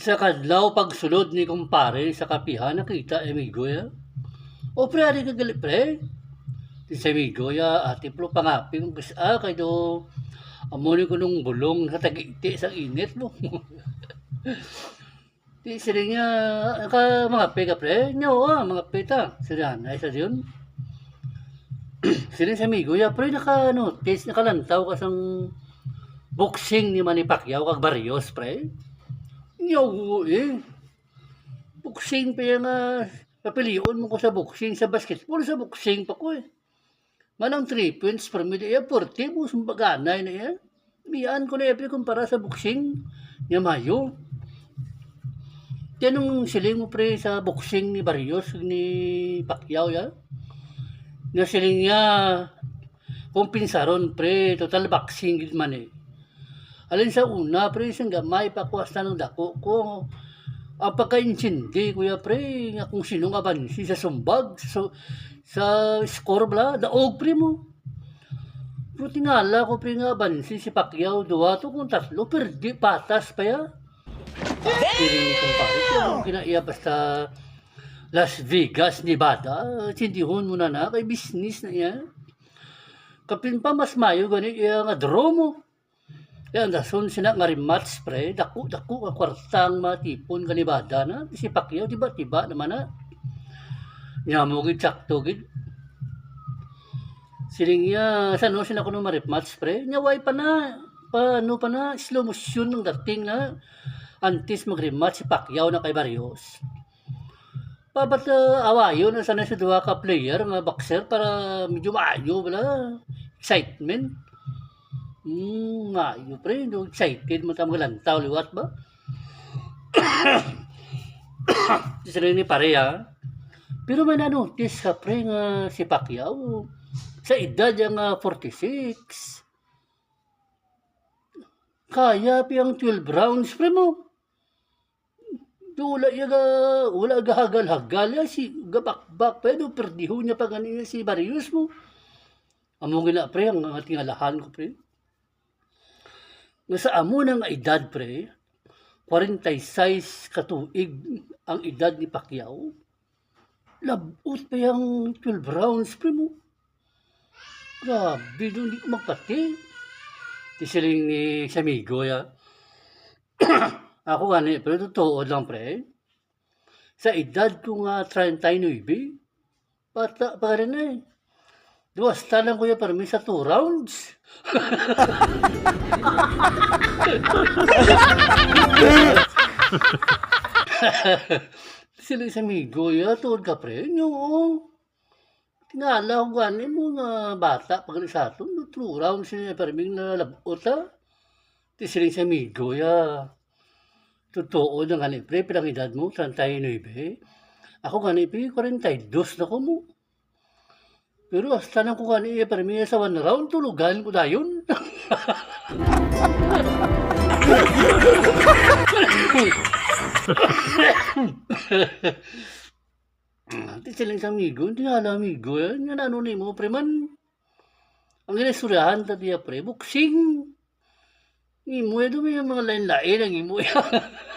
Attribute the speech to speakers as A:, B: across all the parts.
A: Isa kadlaw pagsulod ni kumpare sa kapihan nakita amigo ya. O pre ari ka gali pre. Di sa amigo ya ati pro pangapi kung ah kay do amoni ko nung bulong sa tagiti sa init mo. Di sila nga ka mga pe ka pre. Nyo ah mga peta. Sila na isa yun. sila sa amigo ya pre naka ano test nakalantaw ka sang boxing ni Manny Pacquiao kag Barrios pre. Yo, eh. Boxing pa yung uh, mo ko sa boxing, sa basketball, sa boxing pa ko eh. Manang 3 points per minute, eh, 40 mo, sumbaganay na yan. Miyaan ko na epi kumpara sa boxing, niya mayo. Yan ang siling mo pre sa boxing ni Barrios, ni Pacquiao ya. Nga siling niya, kung pinsaron pre, total boxing man eh. Alin sa una, pre, isang gamay, pakuwas na ng dako ko. Ang pagka-intindi, kuya pre, nga kung sino nga bansi sa sumbag, sa, sa score bla, daog pre mo. Pero tingala ko pre nga bansi si Pacquiao, duwa to kung tatlo, perdi, patas pa ya. Pero kung pare, kung kinaiya basta Las Vegas, Nevada, tindihon mo na kay business na yan. Kapin pa mas mayo, gani, iya nga draw mo. Yan, dason sina nga rematch pre, dako dako ka kwartang matipon kanibada na si Pacquiao di ba tiba naman na. Nya mo gid sakto gid. Siling ya sa no sina kuno ma-rematch pre, nya way pa na pa pa na slow motion ng dating na antes mag-rematch si Pacquiao na kay Barrios. Pabat uh, awayo na sana sa duha ka player nga boxer para medyo maayo bala excitement. Hmm, maayo pre, no excited mo tamo lantaw liwat ba? Sila ni pare ha. Pero may na-notice ka pre nga si Pacquiao sa edad nga 46. Kaya piyang 12 rounds pre mo. Wala ya ga wala ga hagal-hagal ya si gabakbak pero perdiho niya pa ganina si Barrios mo. Amo gina pre ang ating alahan ko pre nga sa amo ng edad pre, 46 katuig ang edad ni Pacquiao. Labot pa yung 12 rounds pre mo. Grabe, doon di ko magpati. Tisiling ni Samigo ya. Ako nga ni, pero totoo lang pre. Sa edad ko nga 39, bata pa rin eh. Duwas talang ko yung sa 2 rounds. Sila sa amigo, ya, tuod ka pre, nyo. Tinala ko gani mo nga bata, pag sa no, 2 rounds niya parming na labot ha. Ti sila sa amigo, ya. Totoo na gani pre, pilang edad mo, 39. Ako gani pre, 42 na ko mo. Pero hasta nang ko kani para miya sa one round tulugan ko dayon. Ati silang sa amigo, hindi alam amigo yan. Yan ano ni mo, preman. Ang inisurahan ta diya pre, boxing. Imo yan, dumi yung mga lain-lain ang imo. Dati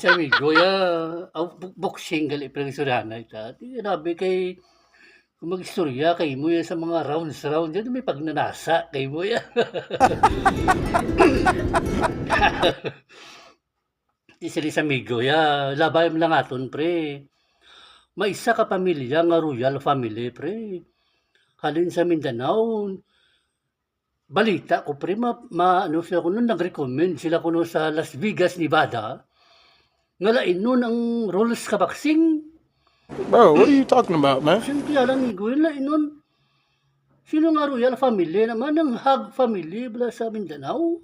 A: sa amigo ya, bu- boxing gali pre isurahan na ita. Nabi kay kung mag-istorya kay mo yan sa mga rounds rounds yan may pagnanasa kay mo yan. Di sila sa amigo ya, labay mo lang aton pre. May isa ka pamilya nga royal family pre. Halin sa Mindanao, balita ko pre, ma, ma ano sila ko nun, nag-recommend sila ko nun sa Las Vegas, Nevada, nga lain nun ang rules ka boxing.
B: Bro, what are you talking about, man?
A: Siyempre alam ni Gwen, lain nun. Sino nga royal family naman, ang Hag family, bala sa Mindanao.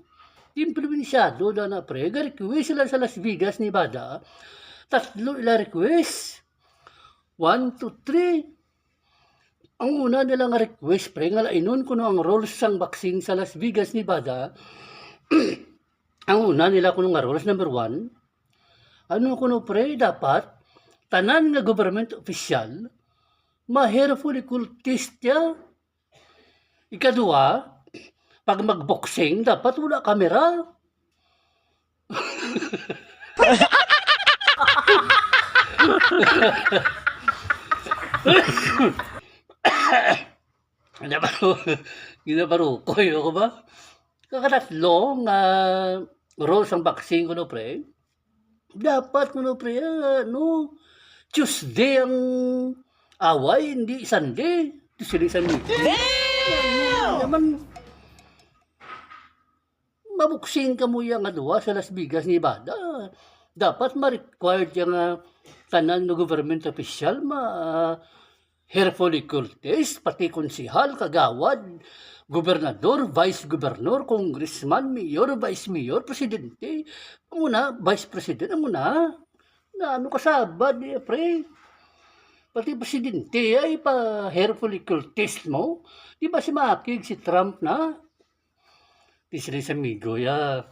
A: Probinsyado da na pre, ga-request sila sa Las Vegas, Nevada. Tatlo ila request. One, two, three. Ang una nilang request pre, nga lainon kuno ang rules sang boxing sa Las Vegas, Nevada. ang una nila kuno nga rules, number one, ano kuno pre, dapat, tanan nga government official, ma-hereful cultist ya. Ikadua, pag mag-boxing, dapat wala kamera. Ginabaro, ginabaro ko yun ko ba? Kakatatlong na rose ang vaccine ko no pre. Dapat ko no pre, ano, Tuesday ang away, hindi Sunday. Tuesday, Sunday. Damn! Naman, mabuksing ka mo yung adwa sa Las Vegas, Nevada. Dapat ma-required yung uh, tanan ng government official ma uh, hair follicle test, pati konsihal, kagawad, gobernador, vice gobernador, congressman, mayor, vice mayor, presidente. Muna, vice president, muna. Na ano kasabad, eh, pre. Pati presidente ay pa hair follicle test mo. Di ba si Makig, si Trump na? Di sila sa amigo, ya.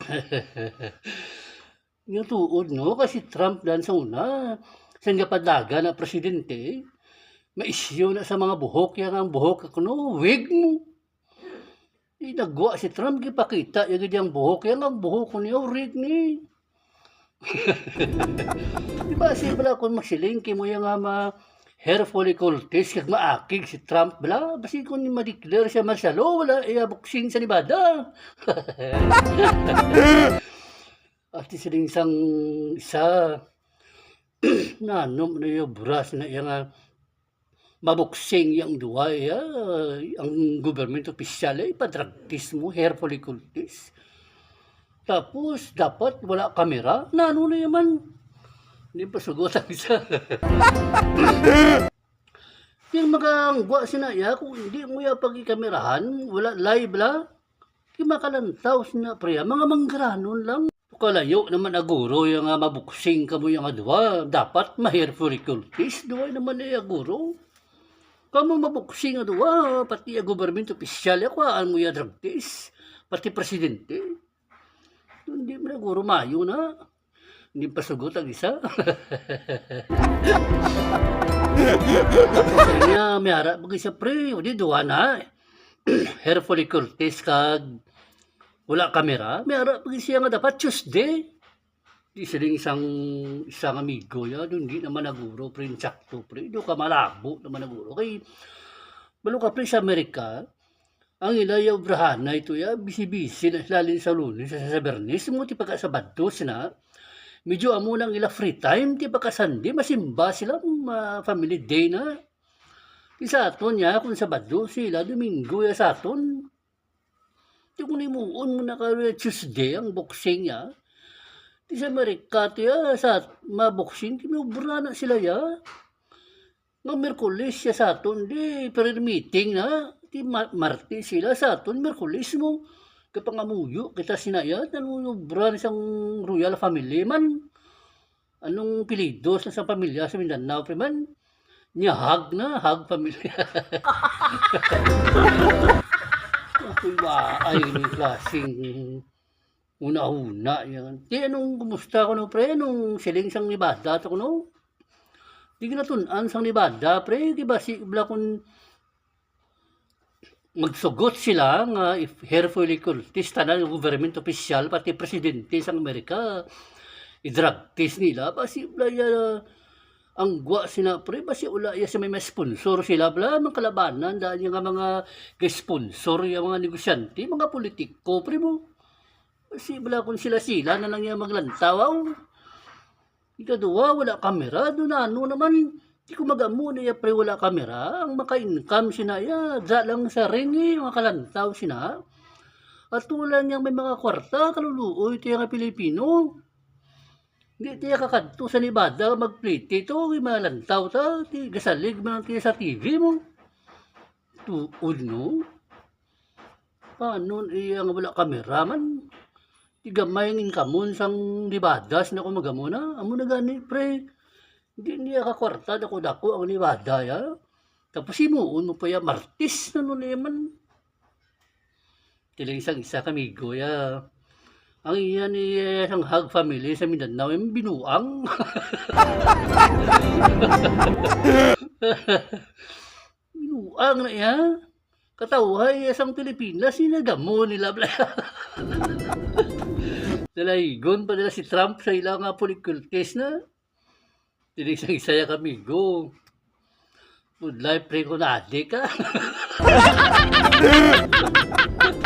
A: Yung tuod, no? Kasi Trump dan sa una, sa nga padaga na presidente, maisyo na sa mga buhok, yan ang buhok ako, no? Wig mo. Di nagwa si Trump, gipakita, yung yung buhok, yan ang buhok ko niya, wig ni. Di ba, si bala kung magsilingki mo yung nga ma hair follicle test, kag maakig si Trump, bala, basi kung ma-declare siya marsalo, wala, iya buksing sa Nevada. At isiling isang isa, na ano na yung buras na yung uh, mabuksing yung duwa ya, ang government official ay padragtis mo, hair follicle test. Tapos, dapat wala kamera, na ano na yaman. Hindi pa sugot ang isa. Yung magangwa sinaya, kung hindi mo ya pag-kamerahan, wala live la, yung makalantaw sina priya, mga manggaranon lang. Kalayo naman aguro yung uh, mabuksing ka mo yung adwa. Dapat ma-hair follicle test. Duwa naman ay aguro. Kamu mabuksing adwa. Pati ang government official. Ako aan mo drug test. Pati presidente. Hindi mo aguro mayo na. Hindi pa ang isa. Niya, may harap mag isa pre. O di duwa na. hair follicle test kag wala kamera, may harap pag siya nga dapat Tuesday. Di siling isang isang amigo ya, doon di naman naguro, pre, sakto, pre, do ka malabo naman naguro. Kay, balo ka, pre, sa Amerika, ang ilaya obrahan na ito ya, bisi-bisi na lalin sa lunes, sa sa Bernis, mo ti pagka sa Bados na, medyo amo nang ila free time, ti pagka Sunday, masimba sila, uh, family day na. Ti sa aton ya, kung sa Bados, sila, Domingo ya sa aton, Di ko nimuon mo na ka Tuesday ang boxing niya. Di sa Amerika tiya sa ma-boxing, kinubra na sila ya. Nga Merkulis siya sa aton, di prayer meeting na. Di ma- Marte sila sa aton, Merkulis mo. Kapangamuyo, kita sinaya, nanunubra na isang royal family man. Anong pilidos na sa pamilya sa Mindanao, pre man? Nyahag na, hag pamilya. Ako'y maay ni klaseng una-una yan. Di anong kumusta ko no pre, nung siling sang Nevada to ko no? Di ginatunan sang Nevada pre, di ba si bla kun magsugot sila nga if hair follicle test na ng government official pati presidente sang Amerika i-drug test nila basi bla ya ang gwa sina pre basi ula ya sa may may sponsor sila bla mga kalabanan dahil yung mga sponsor yung mga negosyante mga politiko pre mo basi bla kung sila sila na lang yung maglantaw ikaduwa wala kamera doon na ano naman di ko magamo na ya pre wala kamera ang maka-income sina ya da lang sa ring eh mga kalantaw sina at tulan niyang may mga kwarta kaluluoy ito yung Pilipino hindi tiya kakadto sa Nevada magplite ito, mga lantaw ta, ti gasalig man tiya sa TV mo. Tuod no? Paano iya nga wala kamera man? Ti gamay ngin kamon sang Nevada na ko magamuna. Amo na gani pre. Hindi niya kakwarta dako dako ang Nevada ya. Tapos imuon mo pa ya martis na nun yaman. Tilang isang isa kamigo ya. Ang iyan ni eh, isang hag family sa Mindanao, yung binuang. binuang na iya. Katawhay isang Pilipinas, sinagamo nila. Dalaygon pa nila si Trump sa ilang nga polikultis na. Tinig sa isaya kami, go. Would life pre ko na ka.